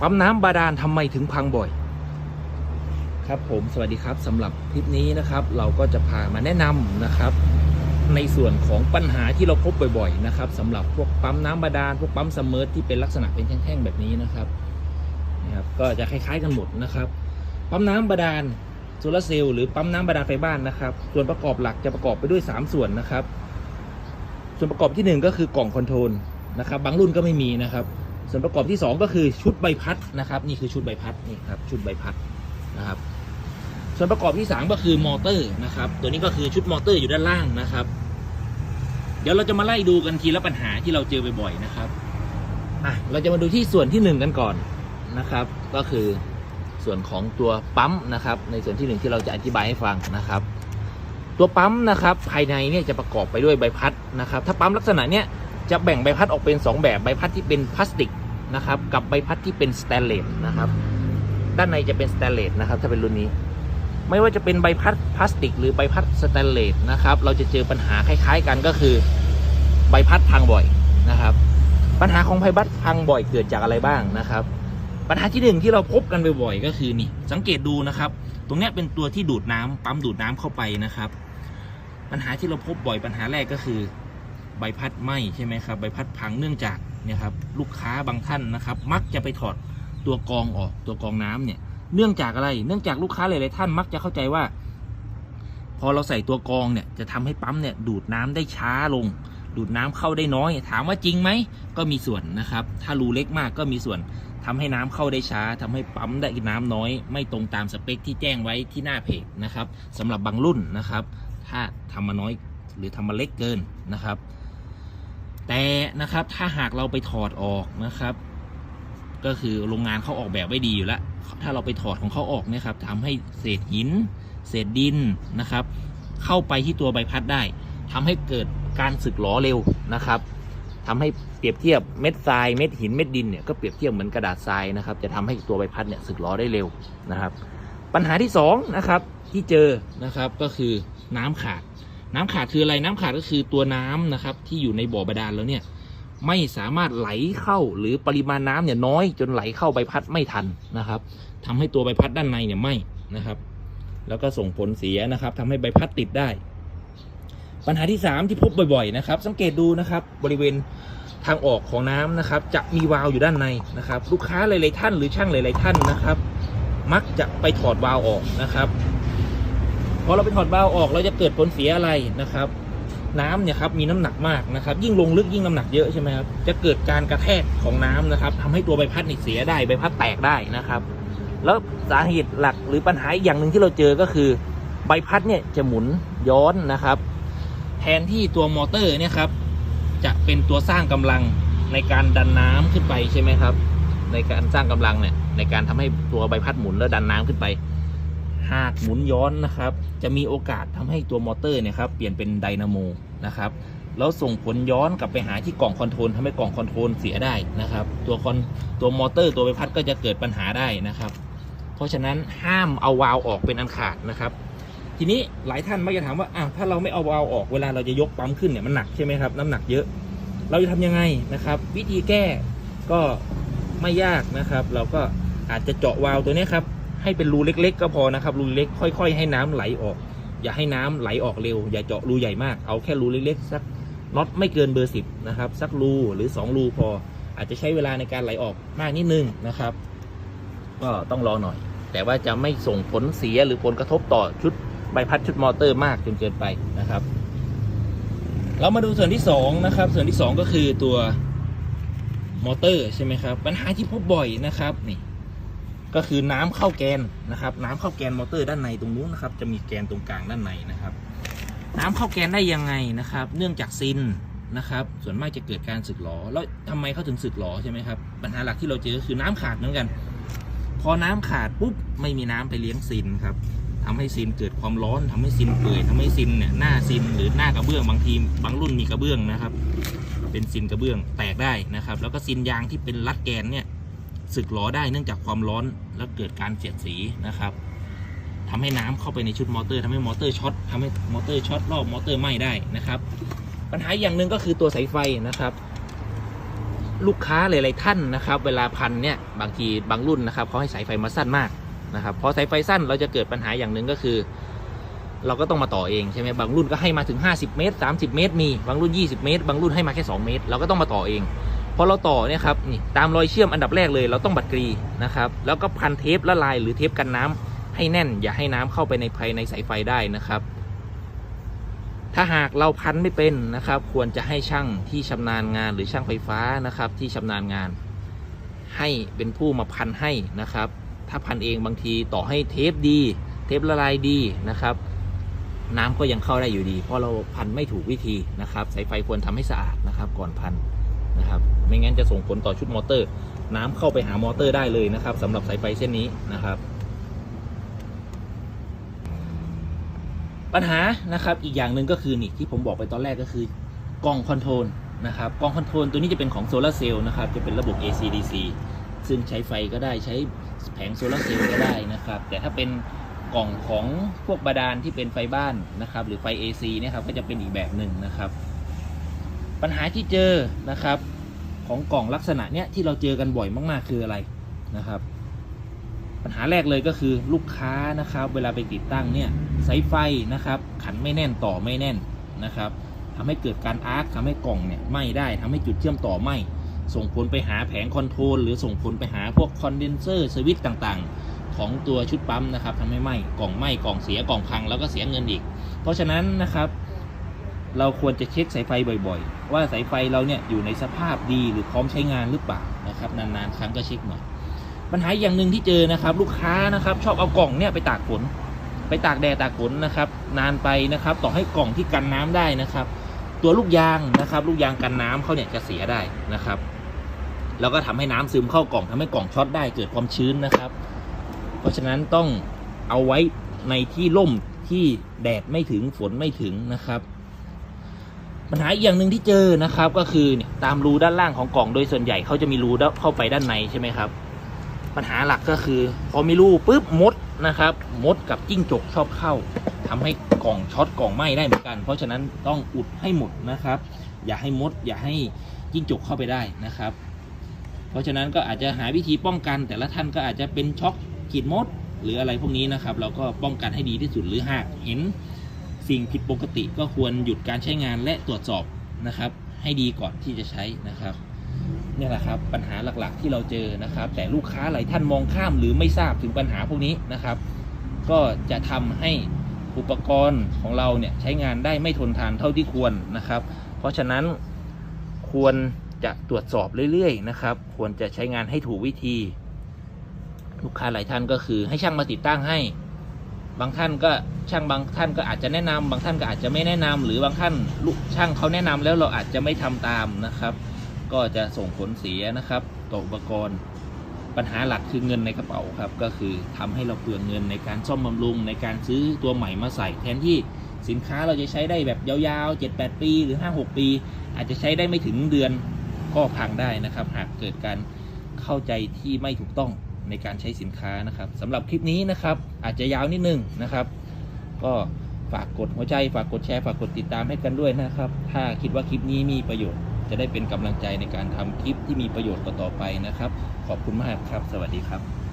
ปั๊มน้ำบาดาลทำไมถึงพังบ่อย ครับผมสวัสดีครับสำหรับคลิปนี้นะครับ เราก็จะพามาแนะนำนะครับ ในส่วนของปัญหาที่เราพบบ่อยๆนะครับสำหรับพวกปั๊มน้ำบาดาลพวกปั๊มซัมเมอร์ที่เป็นลักษณะเป็นแท่งๆแบบนี้นะครับนะครับก็จะคล้ายๆกันหมดนะครับ ปั๊มน้ำบาดาลโซลาร์เซลล์หรือปั๊มน้ำบาดาลไฟบ้านนะครับ ส่วนประกอบหลักจะประกอบไปด้วย 3 ส่วนนะครับ ส่วนประกอบทีหนึ่1 ก็คือกล่องคอนโทรลนะครับ บางรุ่นก็ไม่มีนะครับ ส่วนประกอบที่ 2 ก็คือชุดใบพัดนะครับ นี่คือชุดใบพัดนี่ครับชุดใบพัดนะครับ ส่วนประกอบที่ 3 ก็คือมอเตอร์นะครับ ตัวนี้ก็คือชุดมอเตอร์อยู่ด้านล่างนะครับ เดี๋ยวเราจะมาไล่ดูกันทีละปัญหาที่เราเจอบ่อยๆนะครับอะเราจะมาดูที่ส่วนที่ 1 กันก่อนนะครับ ก็คือส่วนของตัวปั๊มนะครับ ในส่วนที่หนึ่งที่เราจะอธิบายให้ฟังนะครับ ตัวปั๊มนะครับ ภายในเนี่ยจะประกอบไปด้วยใบพัดนะครับ ถ้าปั๊มลักษณะเนี้ย จะแบ่งใบพัดออกเป็น 2 แบบใบพัดที่เป็นพลาสติกนะครับกับใบพัดที่เป็นสแตนเลสนะครับด้านในจะเป็นสแตนเลสนะครับถ้าเป็นรุ่นนี้ ไม่ว่าจะเป็นใบพัดพลาสติก หรือใบพัดสแตนเลสนะครับเราจะเจอปัญหาคล้าย ๆ กันก็คือใบพัดพังบ่อยนะครับ ปัญหาของใบพัดพังบ่อยเกิดจากอะไรบ้างนะครับ ปัญหาที่หนึ่งที่เราพบกันบ่อยๆก็คือนี่สังเกตดูนะครับ ตรงนี้เป็นตัวที่ดูดน้ำปั๊มดูดน้ำเข้าไปนะครับ ปัญหาที่เราพบบ่อยปัญหาแรกก็คือ ใบพัดไหมใช่ไหมครับ ใบพัดพังเนื่องจากเนี่ยครับลูกค้าบางท่านนะครับ มักจะไปถอดตัวกองออกตัวกองน้ำเนี่ย เนื่องจากอะไร เนื่องจากลูกค้าหลายๆท่านมักจะเข้าใจว่า พอเราใส่ตัวกองเนี่ยจะทำให้ปั๊มเนี่ยดูดน้ำได้ช้าลง ดูดน้ำเข้าได้น้อย ถามว่าจริงไหมก็มีส่วนนะครับ ถ้ารูเล็กมากก็มีส่วนทำให้น้ำเข้าได้ช้าทำให้ปั๊มได้น้ำน้อย ไม่ตรงตามสเปคที่แจ้งไว้ที่หน้าเพจนะครับสำหรับบางรุ่นนะครับ ถ้าทำมาน้อยหรือทำมาเล็กเกินนะครับ แต่นะครับถ้าหากเราไปถอดออกนะครับ ก็คือโรงงานเขาออกแบบไว้ดีอยู่แล้ว ถ้าเราไปถอดของเขาออกเนี่ยครับทำให้เศษหิน เศษดินนะครับ เข้าไปที่ตัวใบพัดได้ทำให้เกิดการสึกหลอเร็วนะครับทำให้เปรียบเทียบเม็ดทรายเม็ดหินเม็ดดินเนี่ยก็เปรียบเทียบเหมือนกระดาษทรายนะครับ จะทำให้ตัวใบพัดเนี่ยสึกหลอได้เร็วนะครับ ปัญหาที่สองนะครับที่เจอนะครับก็คือน้ำขาด น้ำขาดคืออะไรน้ำขาดก็คือตัวน้ำนะครับ ที่อยู่ในบ่อบาดาลแล้วเนี่ย ไม่สามารถไหลเข้าหรือปริมาณน้ำเนี่ยน้อยจนไหลเข้าใบพัดไม่ทันนะครับทำให้ตัวใบพัดด้านในเนี่ยไหม้นะครับ แล้วก็ส่งผลเสียนะครับทำให้ใบพัดติดได้ ปัญหาที่ 3 ที่พบบ่อยๆนะครับ สังเกตดูนะครับ บริเวณทางออกของน้ำนะครับ จะมีวาล์วอยู่ด้านในนะครับ ลูกค้าหลายๆท่านหรือช่างหลาย ๆ ท่านนะครับ มักจะไปถอดวาล์วออกนะครับ พอเราไปถอดวาล์วออกเราจะเกิดผลเสียอะไรนะครับ น้ำเนี่ยครับมีน้ำหนักมากนะครับ ยิ่งลงลึกยิ่งน้ำหนักเยอะใช่ไหมครับจะเกิดการกระแทกของน้ำนะครับทำให้ตัวใบพัดนี่เสียได้ใบพัดแตกได้นะครับ แล้วสาเหตุหลักหรือปัญหาอีกอย่างหนึ่งที่เราเจอก็คือ ใบพัดเนี่ยจะหมุนย้อนนะครับ แทนที่ตัวมอเตอร์เนี่ยครับจะเป็นตัวสร้างกำลังในการดันน้ำขึ้นไปใช่ไหมครับ ในการสร้างกำลังเนี่ยในการทำให้ตัวใบพัดหมุนแล้วดันน้ำขึ้นไป หากหมุนย้อนนะครับ จะมีโอกาสทำให้ตัวมอเตอร์เนี่ยครับเปลี่ยนเป็นไดนาโมนะครับแล้วส่งผลย้อนกลับไปหาที่กล่องคอนโทรลทำให้กล่องคอนโทรลเสียได้นะครับ ตัวคอนตัวมอเตอร์ตัวใบพัดก็จะเกิดปัญหาได้นะครับ เพราะฉะนั้นห้ามเอาวาล์วออกเป็นอันขาดนะครับ ทีนี้หลายท่านมักจะถามว่าอ้าวถ้าเราไม่เอาวาล์วออกเวลาเราจะยกปั๊มขึ้นเนี่ยมันหนักใช่ไหมครับน้ำหนักเยอะ เราจะทำยังไงนะครับ วิธีแก้ก็ไม่ยากนะครับ เราก็อาจจะเจาะวาล์วตัวนี้ครับ ให้เป็นรูเล็ก ๆ ก็พอนะครับ รูเล็กค่อย ๆ ให้น้ำไหลออก อย่าให้น้ำไหลออกเร็ว อย่าเจาะรูใหญ่มาก เอาแค่รูเล็กๆสักน็อตไม่เกินเบอร์สิบนะครับ สักรูหรือ 2 รูพอ อาจจะใช้เวลาในการไหลออกมากนิดนึงนะครับ ก็ต้องรอหน่อย แต่ว่าจะไม่ส่งผลเสียหรือผลกระทบต่อชุดใบพัดชุดมอเตอร์มากจนเกินไปนะครับ เรามาดูส่วนที่2นะครับ ส่วนที่ 2 ก็คือตัวมอเตอร์ใช่ไหมครับ ปัญหาที่พบบ่อยนะครับนี่ ก็คือน้ำเข้าแกนนะครับ น้ำเข้าแกนมอเตอร์ด้านในตรงนู้นนะครับ จะมีแกนตรงกลางด้านในนะครับ น้ำเข้าแกนได้ยังไงนะครับ เนื่องจากซินนะครับ ส่วนมากจะเกิดการสึกหรอแล้วทำไมเขาถึงสึกหรอใช่ไหมครับ ปัญหาหลักที่เราเจอคือน้ำขาดเหมือนกัน พอน้ำขาดปุ๊บไม่มีน้ำไปเลี้ยงซินครับทำให้ซินเกิดความร้อนทำให้ซินเปื่อยทำให้ซินเนี่ยหน้าซินหรือหน้ากระเบื้องบางทีบางรุ่นมีกระเบื้องนะครับ เป็นซินกระเบื้องแตกได้นะครับ แล้วก็ซินยางที่เป็นรัดแกนเนี่ย สึกหลอได้เนื่องจากความร้อนแล้วเกิดการเสียดสีนะครับทำให้น้ำเข้าไปในชุดมอเตอร์ทำให้มอเตอร์ช็อตทำให้มอเตอร์ช็อตรอบมอเตอร์ไหม้ได้นะครับ ปัญหาอย่างหนึ่งก็คือตัวสายไฟนะครับ ลูกค้าหลายๆท่านนะครับ เวลาพันเนี่ยบางทีบางรุ่นนะครับเขาให้สายไฟมาสั้นมากนะครับพอสายไฟสั้นเราจะเกิดปัญหาอย่างหนึ่งก็คือ เราก็ต้องมาต่อเองใช่ไหมบางรุ่นก็ให้มาถึง 50 เมตร 30 เมตรมีบางรุ่น 20 เมตร บางรุ่นให้มาแค่ 2 เมตร เราก็ต้องมาต่อเอง พอเราต่อเนี่ยครับนี่ตามรอยเชื่อมอันดับแรกเลยเราต้องบัดกรีนะครับแล้วก็พันเทปละลายหรือเทปกันน้ำให้แน่น อย่าให้น้ำเข้าไปในภายในสายไฟได้นะครับ ถ้าหากเราพันไม่เป็นนะครับ ควรจะให้ช่างที่ชำนาญงานหรือช่างไฟฟ้านะครับ ที่ชำนาญงาน ให้เป็นผู้มาพันให้นะครับ ถ้าพันเองบางทีต่อให้เทปดี เทปละลายดีนะครับ น้ำก็ยังเข้าได้อยู่ดี เพราะเราพันไม่ถูกวิธีนะครับสายไฟควรทำให้สะอาดนะครับ ก่อนพัน นะครับ ไม่งั้นจะส่งผลต่อชุดมอเตอร์ น้ำเข้าไปหามอเตอร์ได้เลยนะครับสำหรับสายไฟเส้นนี้นะครับ ปัญหานะครับอีกอย่างหนึ่งก็คือนี่ที่ผมบอกไปตอนแรกก็คือกล้องคอนโทรลนะครับกล้องคอนโทรลตัวนี้จะเป็นของโซลาร์เซลล์นะครับจะเป็นระบบ AC/DC ซึ่งใช้ไฟก็ได้ใช้แผงโซลาร์เซลล์ก็ได้นะครับ แต่ถ้าเป็นกล่องของพวกบาดาลที่เป็นไฟบ้านนะครับ หรือไฟ AC นี่ยครับก็จะเป็นอีกแบบหนึ่งนะครับ ปัญหาที่เจอนะครับของกล่องลักษณะเนี้ยที่เราเจอกันบ่อยมาก ๆ คืออะไรนะครับ ปัญหาแรกเลยก็คือลูกค้านะครับ เวลาไปติดตั้งเนี่ยสายไฟนะครับ ขันไม่แน่นต่อไม่แน่นนะครับทำให้เกิดการอาร์คทำให้กล่องเนี่ยไหม้ได้ทำให้จุดเชื่อมต่อไหม้ส่งผลไปหาแผงคอนโทรลหรือส่งผลไปหาพวกคอนเดนเซอร์สวิตต่างๆ ของตัวชุดปั๊มนะครับทำให้ไหม้กล่องไหม้กล่องเสียกล่องพังแล้วก็เสียเงินอีก เพราะฉะนั้นนะครับ เราควรจะเช็คสายไฟบ่อยๆ ว่าสายไฟเราเนี่ยอยู่ในสภาพดีหรือพร้อมใช้งานหรือเปล่านะครับนานๆครั้งก็เช็คหน่อยปัญหาอย่างหนึ่งที่เจอนะครับ ลูกค้านะครับ ชอบเอากล่องเนี่ยไปตากฝนไปตากแดดตากฝนนะครับ นานไปนะครับ ต่อให้กล่องที่กันน้ำได้นะครับ ตัวลูกยางนะครับ ลูกยางกันน้ำเขาเนี่ยจะเสียได้นะครับแล้วก็ทำให้น้ำซึมเข้ากล่องทำให้กล่องช็อตได้เกิดความชื้นนะครับ เพราะฉะนั้นต้องเอาไว้ในที่ร่มที่แดดไม่ถึงฝนไม่ถึงนะครับ ปัญหาอีกอย่างหนึ่งที่เจอนะครับก็คือเนี่ยตามรูด้านล่างของกล่องโดยส่วนใหญ่เขาจะมีรูเข้าไปด้านในใช่ไหมครับ ปัญหาหลักก็คือ พอมีรูปุ๊บมดนะครับ มดกับจิ้งจกชอบเข้าทำให้กล่องช็อตกล่องไหม้ได้เหมือนกัน เพราะฉะนั้นต้องอุดให้หมดนะครับ อย่าให้มด อย่าให้จิ้งจกเข้าไปได้นะครับ เพราะฉะนั้นก็อาจจะหาวิธีป้องกันแต่ละท่านก็อาจจะเป็นช็อคขีดมด หรืออะไรพวกนี้นะครับ เราก็ป้องกันให้ดีที่สุดหรือหากเห็น สิ่งผิดปกติก็ควรหยุดการใช้งานและตรวจสอบนะครับ ให้ดีก่อนที่จะใช้นะครับนี่แหละครับปัญหาหลักๆที่เราเจอนะครับ แต่ลูกค้าหลายท่านมองข้ามหรือไม่ทราบถึงปัญหาพวกนี้นะครับ ก็จะทำให้อุปกรณ์ของเราเนี่ยใช้งานได้ไม่ทนทานเท่าที่ควรนะครับ เพราะฉะนั้นควรจะตรวจสอบเรื่อยๆนะครับ ควรจะใช้งานให้ถูกวิธี ลูกค้าหลายท่านก็คือให้ช่างมาติดตั้งให้ บางท่านก็ ช่างบางท่านก็อาจจะแนะนำบางท่านก็อาจจะไม่แนะนำหรือบางท่านลูกช่างเขาแนะนำแล้วเราอาจจะไม่ทำตามนะครับ ก็จะส่งผลเสียนะครับต่ออุปกรณ์ปัญหาหลักคือเงินในกระเป๋าครับ ก็คือทำให้เราเปลืองเงินในการซ่อมบำรุง ในการซื้อตัวใหม่มาใส่ แทนที่สินค้าเราจะใช้ได้แบบยาวๆ 7-8 ปีหรือ 5-6 ปี อาจจะใช้ได้ไม่ถึงเดือนก็พังได้นะครับ หากเกิดการเข้าใจที่ไม่ถูกต้องในการใช้สินค้านะครับสำหรับคลิปนี้นะครับ อาจจะยาวนิดนึงนะครับ ก็ฝากกดหัวใจ ฝากกดแชร์ ฝากกดติดตามให้กันด้วยนะครับ ถ้าคิดว่าคลิปนี้มีประโยชน์ จะได้เป็นกำลังใจในการทำคลิปที่มีประโยชน์ต่อๆไปนะครับ ขอบคุณมากครับ สวัสดีครับ